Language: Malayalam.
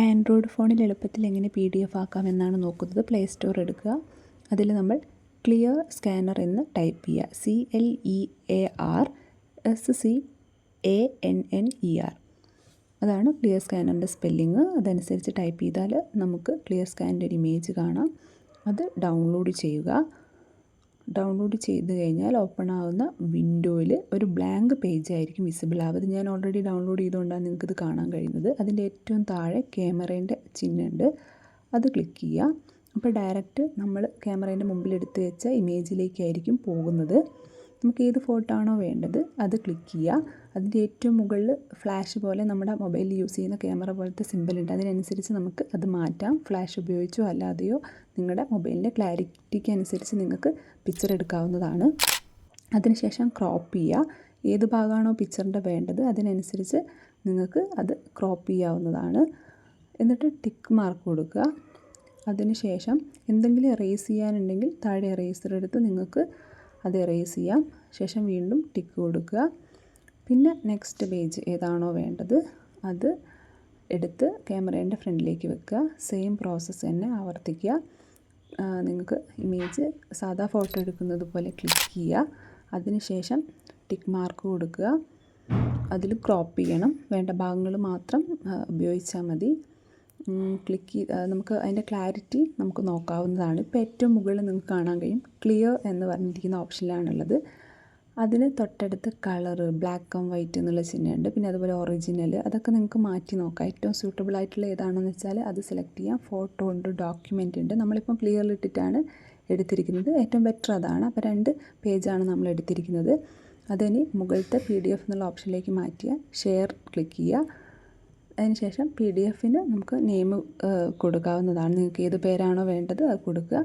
ആൻഡ്രോയിഡ് ഫോണിൽ എളുപ്പത്തിൽ എങ്ങനെ പി ഡി എഫ് ആക്കാമെന്നാണ് നോക്കുന്നത്. പ്ലേ സ്റ്റോർ എടുക്കുക. അതിൽ നമ്മൾ ക്ലിയർ സ്കാനർ എന്ന് ടൈപ്പ് ചെയ്യുക. C L E A R S C A N N E R. അതാണ് ക്ലിയർ സ്കാനറിന്റെ സ്പെല്ലിങ് അതനുസരിച്ച് ടൈപ്പ് ചെയ്താൽ നമുക്ക് ക്ലിയർ സ്കാനിന്റെ ഒരു ഇമേജ് കാണാം. അത് ഡൗൺലോഡ് ചെയ്യുക. ഡൗൺലോഡ് ചെയ്ത് കഴിഞ്ഞാൽ ഓപ്പൺ ആവുന്ന വിൻഡോയിൽ ഒരു ബ്ലാങ്ക് പേജ് ആയിരിക്കും വിസിബിൾ ആവുന്നത് ഞാൻ ഓൾറെഡി ഡൗൺലോഡ് ചെയ്തുകൊണ്ടാണ് നിങ്ങൾക്കിത് കാണാൻ കഴിയുന്നത്. അതിന്റെ ഏറ്റവും താഴെ ക്യാമറേന്റെ ചിഹ്നമുണ്ട്. അത് ക്ലിക്ക് ചെയ്യുക. അപ്പോൾ ഡയറക്റ്റ് നമ്മൾ ക്യാമറേന്റെ മുമ്പിൽ എടുത്ത് വെച്ച ഇമേജിലേക്കായിരിക്കും പോകുന്നത്. നമുക്ക് ഏത് ഫോട്ടോ ആണോ വേണ്ടത് അത് ക്ലിക്ക് ചെയ്യുക. അതിന്റെ ഏറ്റവും മുകളിൽ ഫ്ലാഷ് പോലെ നമ്മുടെ മൊബൈലിൽ യൂസ് ചെയ്യുന്ന ക്യാമറ പോലത്തെ സിമ്പിൾ ഉണ്ട്. അതിനനുസരിച്ച് നമുക്ക് അത് മാറ്റാം. ഫ്ലാഷ് ഉപയോഗിച്ചോ അല്ലാതെയോ നിങ്ങളുടെ മൊബൈലിന്റെ ക്ലാരിറ്റിക്ക് അനുസരിച്ച് നിങ്ങൾക്ക് പിക്ചർ എടുക്കാവുന്നതാണ്. അതിനുശേഷം ക്രോപ്പ് ചെയ്യുക. ഏത് ഭാഗമാണോ പിക്ചറിന്റെ വേണ്ടത് അതിനനുസരിച്ച് നിങ്ങൾക്ക് അത് ക്രോപ്പ് ചെയ്യാവുന്നതാണ്. എന്നിട്ട് ടിക്ക് മാർക്ക് കൊടുക്കുക. അതിനുശേഷം എന്തെങ്കിലും എറേസ് ചെയ്യാനുണ്ടെങ്കിൽ താഴെ എറേസർ എടുത്ത് നിങ്ങൾക്ക് അത് എറേസ് ചെയ്യാം. ശേഷം വീണ്ടും ടിക്ക് കൊടുക്കുക. പിന്നെ നെക്സ്റ്റ് പേജ് ഏതാണോ വേണ്ടത് അത് എടുത്ത് ക്യാമറേന്റെ ഫ്രണ്ടിലേക്ക് വെക്കുക. സെയിം പ്രോസസ്സ് തന്നെ ആവർത്തിക്കുക. നിങ്ങൾക്ക് ഇമേജ് സാധാ ഫോട്ടോ എടുക്കുന്നത് പോലെ ക്ലിക്ക് ചെയ്യുക. അതിനുശേഷം ടിക്ക് മാർക്ക് കൊടുക്കുക. അതിൽ ക്രോപ്പ് ചെയ്യണം. വേണ്ട ഭാഗങ്ങൾ മാത്രം ഉപയോഗിച്ചാൽ മതി. ക്ലിക്ക് നമുക്ക് അതിന്റെ ക്ലാരിറ്റി നമുക്ക് നോക്കാവുന്നതാണ്. ഇപ്പോൾ ഏറ്റവും മുകളിൽ നിങ്ങൾക്ക് കാണാൻ കഴിയും ക്ലിയർ എന്ന് പറഞ്ഞിരിക്കുന്ന ഓപ്ഷനിലാണുള്ളത് അതിന് തൊട്ടടുത്ത് കളറ് ബ്ലാക്ക് ആൻഡ് വൈറ്റ് എന്നുള്ള ചിഹ്നമുണ്ട്. പിന്നെ അതുപോലെ ഒറിജിനൽ അതൊക്കെ നിങ്ങൾക്ക് മാറ്റി നോക്കാം. ഏറ്റവും സൂട്ടബിൾ ആയിട്ടുള്ള ഏതാണെന്ന് വെച്ചാൽ അത് സെലക്ട് ചെയ്യാം. ഫോട്ടോ ഉണ്ട് ഡോക്യുമെന്റ് ഉണ്ട്. നമ്മളിപ്പം ക്ലിയറിൽ ഇട്ടിട്ടാണ് എടുത്തിരിക്കുന്നത്. ഏറ്റവും ബെറ്റർ അതാണ്. അപ്പോൾ രണ്ട് പേജാണ് നമ്മൾ എടുത്തിരിക്കുന്നത്. അതിന് മുകളിലത്തെ പി ഡി എഫ് എന്നുള്ള ഓപ്ഷനിലേക്ക് മാറ്റിയാൽ ഷെയർ ക്ലിക്ക് ചെയ്യുക. അതിനുശേഷം പി ഡി എഫിന് നമുക്ക് നെയിം കൊടുക്കാവുന്നതാണ്. നിങ്ങൾക്ക് ഏത് പേരാണോ വേണ്ടത് അത് കൊടുക്കുക.